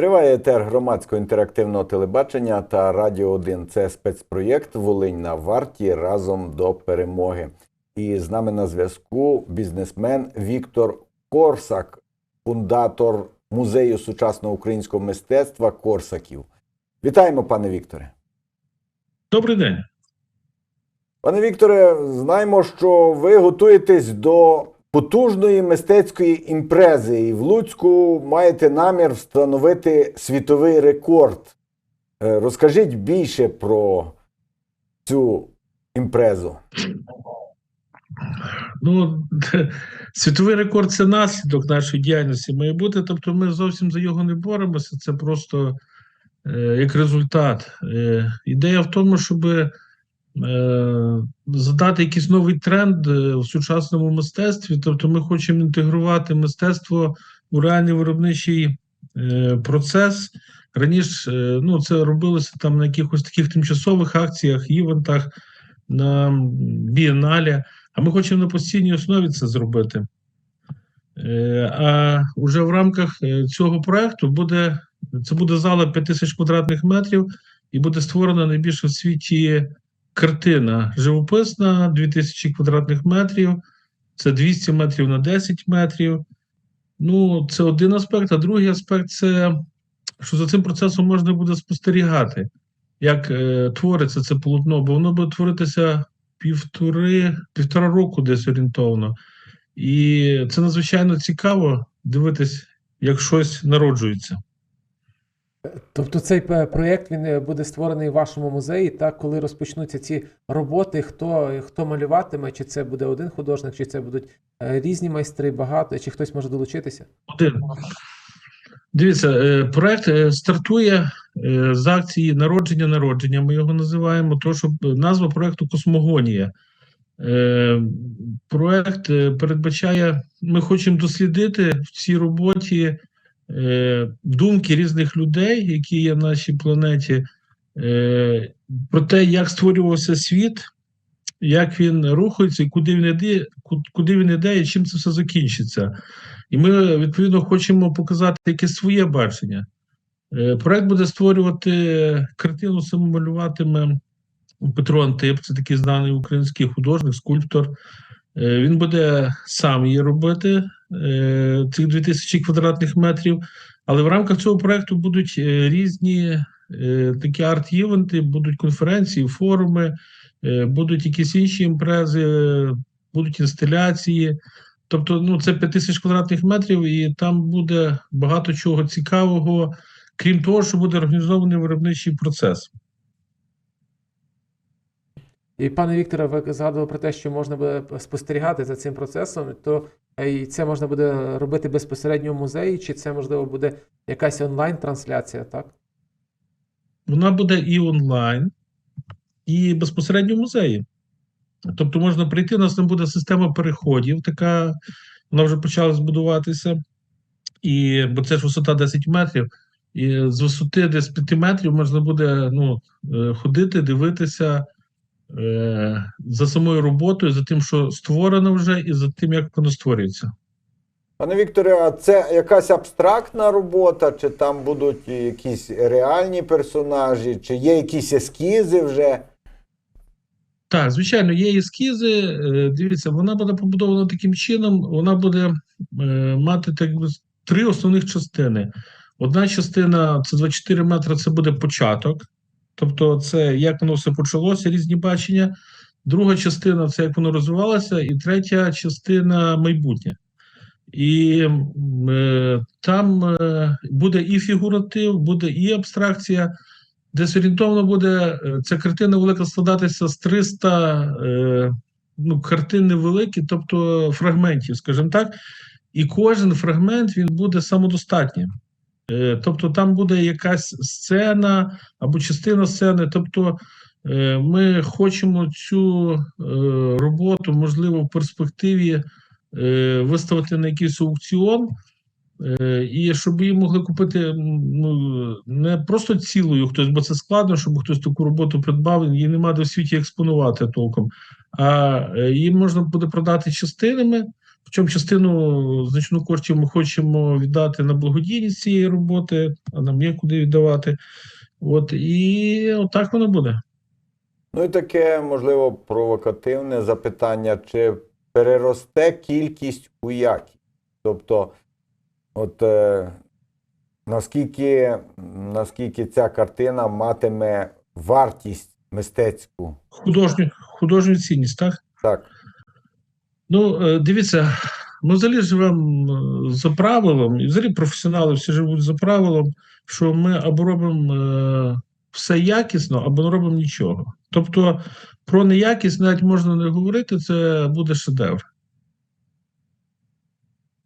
Триває етер громадського інтерактивного телебачення та Радіо 1. Це спецпроєкт Волинь на варті разом до перемоги. І з нами на зв'язку бізнесмен Віктор Корсак, фундатор музею сучасного українського мистецтва Корсаків. Вітаємо, пане Вікторе. Добрий день. Пане Вікторе, знаємо, що ви готуєтесь до потужної мистецької імпрези, і в Луцьку маєте намір встановити світовий рекорд. Е, Розкажіть більше про цю імпрезу. Ну, світовий рекорд це наслідок нашої діяльності має бути. Тобто, ми зовсім за його не боремося. Це просто е, як результат. Е, ідея в тому, щоб е, задати якийсь новий тренд е, в сучасному мистецтві. Тобто, ми хочемо інтегрувати мистецтво у реальний виробничий е, процес. Раніше е, ну, це робилося там на якихось таких тимчасових акціях, івентах, на бієналі. А ми хочемо на постійній основі це зробити. А вже в рамках цього проекту буде це буде зала 5 тисяч квадратних метрів, і буде створена найбільша в світі картина живописна 2000 квадратних метрів. Це 200 метрів на 10 метрів. Ну, це один аспект. А другий аспект це що за цим процесом можна буде спостерігати, як е, твориться це полотно, бо воно буде творитися півтори, півтора року десь орієнтовно. І це надзвичайно цікаво дивитись, як щось народжується. Тобто цей е, проєкт е, буде створений в вашому музеї, так коли розпочнуться ці роботи, хто, хто малюватиме, чи це буде один художник, чи це будуть е, різні майстри, багато, чи хтось може долучитися? Один. Дивіться, проект стартує з акції народження народження. Ми його називаємо. То, що назва проекту Космогонія. Проект передбачає, ми хочемо дослідити в цій роботі думки різних людей, які є на нашій планеті, е, про те, як створювався світ, як він рухається куди він іде, куди він іде, і чим це все закінчиться. І ми відповідно хочемо показати якесь своє бачення. Е, Проект буде створювати картину, самомалюватиме Петро Антип, це такий знаний український художник, скульптор. Е, Він буде сам її робити, е, цих 2000 квадратних метрів. Але в рамках цього проекту будуть е, різні е, такі арт-івенти, будуть конференції, форуми, е, будуть якісь інші імпрези, е, будуть інсталяції. Тобто, ну, це 5 тисяч квадратних метрів, і там буде багато чого цікавого, крім того, що буде організований виробничий процес. І пане Вікторе, ви згадували про те, що можна буде спостерігати за цим процесом, то е, і це можна буде робити безпосередньо в музеї, чи це можливо буде якась онлайн-трансляція, так? Вона буде і онлайн, і безпосередньо в музеї. Тобто можна прийти, у нас там буде система переходів, така вона вже почала збудуватися. І, бо це ж висота 10 метрів, і з висоти десь 5 метрів можна буде ну, е, ходити, дивитися за самою роботою, за тим, що створено вже, і за тим, як воно створюється. Пане Вікторе, а це якась абстрактна робота, чи там будуть якісь реальні персонажі, чи є якісь ескізи вже? Так, звичайно, є ескізи. Е, Дивіться, вона буде побудована таким чином, вона буде е, мати так би три основних частини. Одна частина це 24 метри, це буде початок, тобто це як воно все почалося, різні бачення. Друга частина це як воно розвивалося, і третя частина майбутнє. І е, там е, буде і фігуратив, буде і абстракція. Десь орієнтовно буде е, ця картина велика складатися з 300 е, ну, картин невеликі, тобто фрагментів, скажімо так. І кожен фрагмент він буде самодостатнім. Е, тобто там буде якась сцена або частина сцени. Тобто е, ми хочемо цю е, роботу, можливо, в перспективі виставити на якийсь аукціон. І щоб її могли купити ну, не просто цілою хтось, бо це складно, щоб хтось таку роботу придбав, її нема в світі експонувати толком. А її можна буде продати частинами, Причому частину значну коштів ми хочемо віддати на благодійність цієї роботи, а нам є куди віддавати. От і отак воно буде. Ну і таке, можливо, провокативне запитання: чи переросте кількість у якість? Тобто, от е, наскільки, наскільки ця картина матиме вартість мистецьку? Художню, художню цінність, так? Так. Ну, е, дивіться, ми взагалі живемо е, за правилом, і взагалі професіонали всі живуть за правилом, що ми або робимо е, все якісно, або не робимо нічого. Тобто про неякість навіть можна не говорити, це буде шедевр.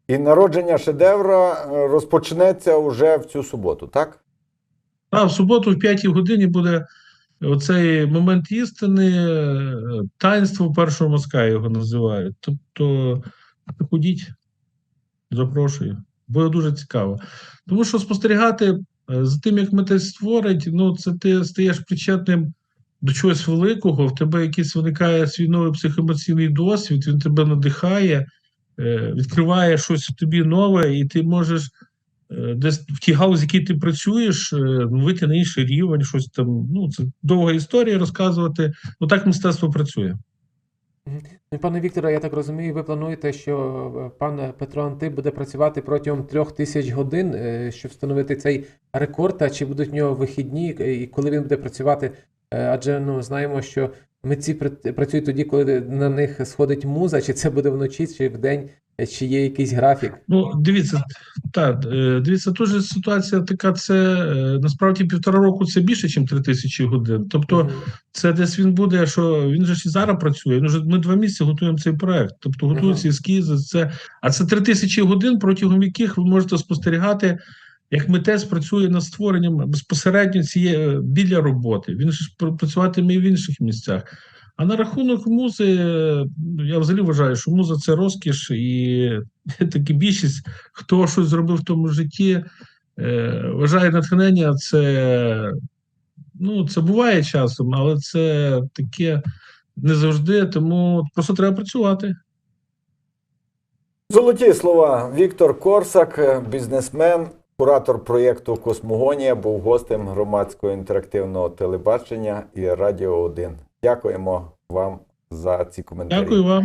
І народження шедевра розпочнеться уже в цю суботу, так? А в суботу, в п'ятій годині, буде оцей момент істини, е, таїнство першого мазка його називають. Тобто, ходіть, запрошую. Буде дуже цікаво. Тому що спостерігати е, за тим, як митець створить, ну це ти стаєш причетним до чогось великого, в тебе якийсь виникає свій новий психоемоційний досвід, він тебе надихає, е, відкриває щось в тобі нове, і ти можеш е, десь в тій галузі, в якій ти працюєш, е, вийти на інший рівень, щось там. Ну, це довга історія розказувати. Ну так мистецтво працює. Ну, Пане Вікторе, я так розумію, ви плануєте, що е, пан Петро Антип буде працювати протягом трьох тисяч годин, щоб встановити цей рекорд, а чи будуть в нього вихідні, і коли він буде працювати? Адже ну знаємо, що митці пр- працюють тоді, коли на них сходить муза, чи це буде вночі, чи вдень, е, чи є якийсь графік. Ну, дивіться, так, е, дивіться, теж ситуація така, це е, насправді півтора року це більше, ніж три тисячі годин. Тобто, це десь він буде, що він же ж і зараз працює. Він вже ми два місяці готуємо цей проект. Тобто готуються ескізи. Це а це три тисячі годин, протягом яких ви можете спостерігати, як митець працює над створенням безпосередньо цієї біля роботи. Він ж пр- працюватиме і в інших місцях. А на рахунок музи, ну, я взагалі вважаю, що муза це розкіш, і таки більшість, хто щось зробив в тому житті, е, вважає натхнення, це ну, це буває часом, але це таке не завжди, тому просто треба працювати. Золоті слова. Віктор Корсак, е, бізнесмен, куратор проєкту Космогонія, був гостем громадського інтерактивного телебачення і Радіо 1. Дякуємо вам за ці коментарі. Дякую вам.